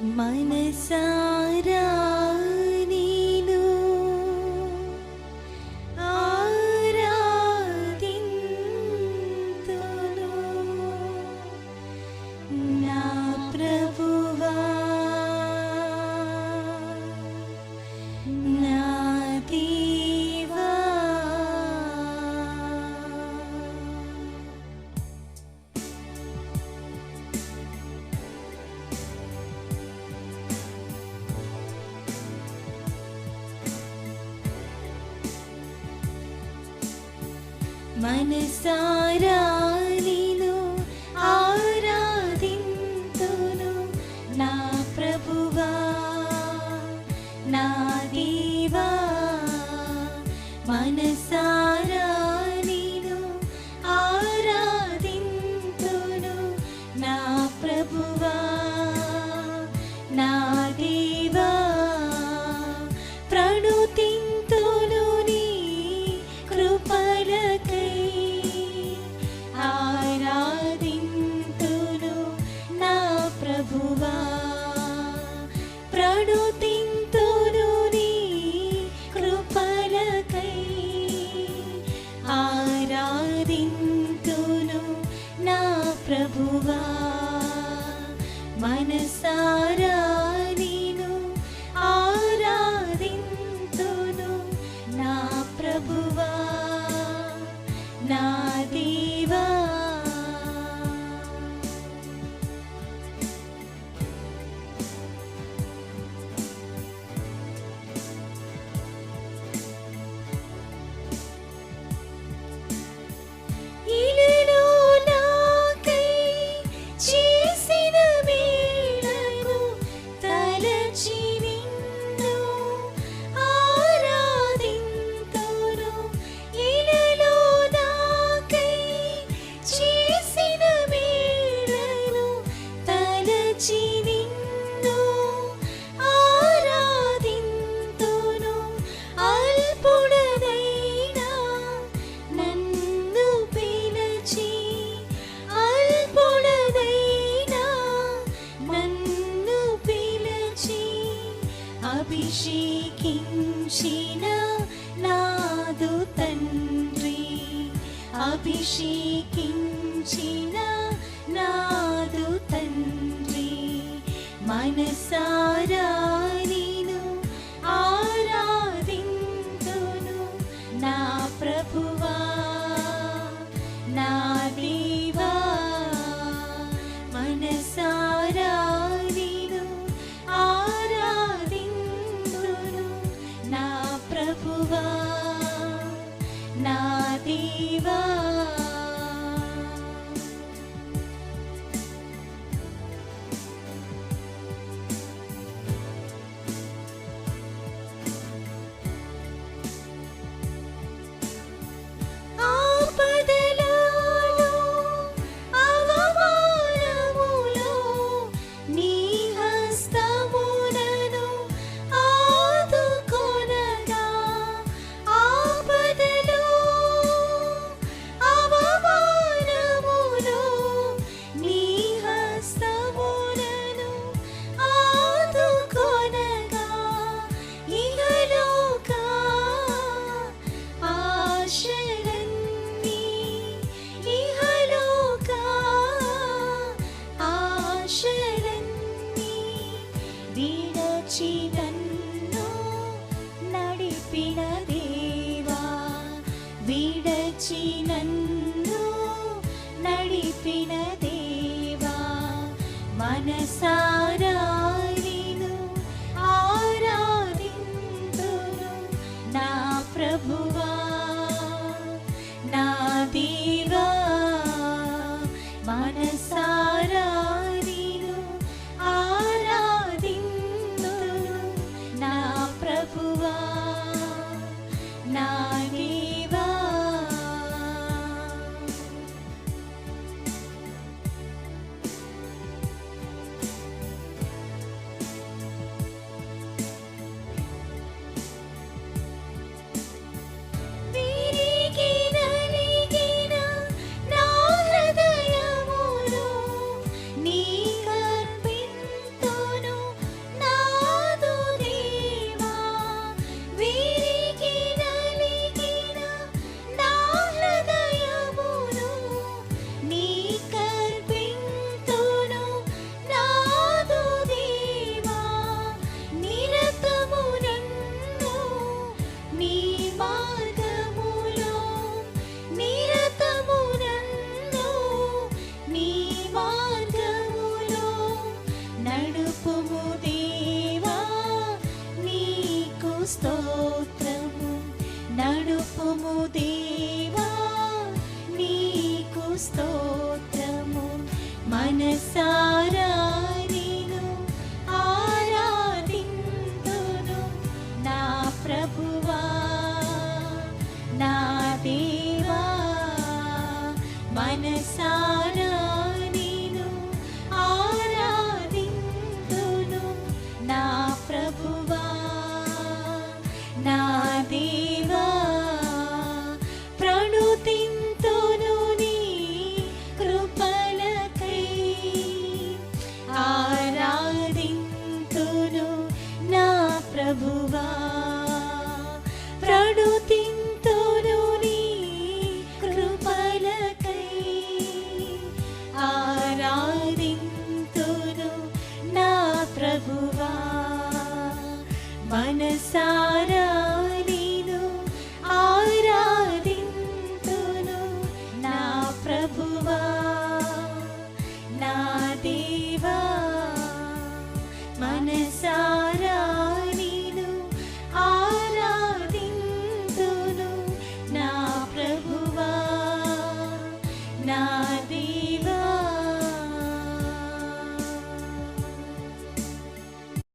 മനസാരാ మనసారా నిను ఆరాధింతును నా ప్రభువా నా దేవా. మనసా అభిషేకించిన నాదు తండ్రి మనసారా విప్పిన దేవా మనసారా నిను ఆరాధింతును నా ప్రభువా నా దీ सारा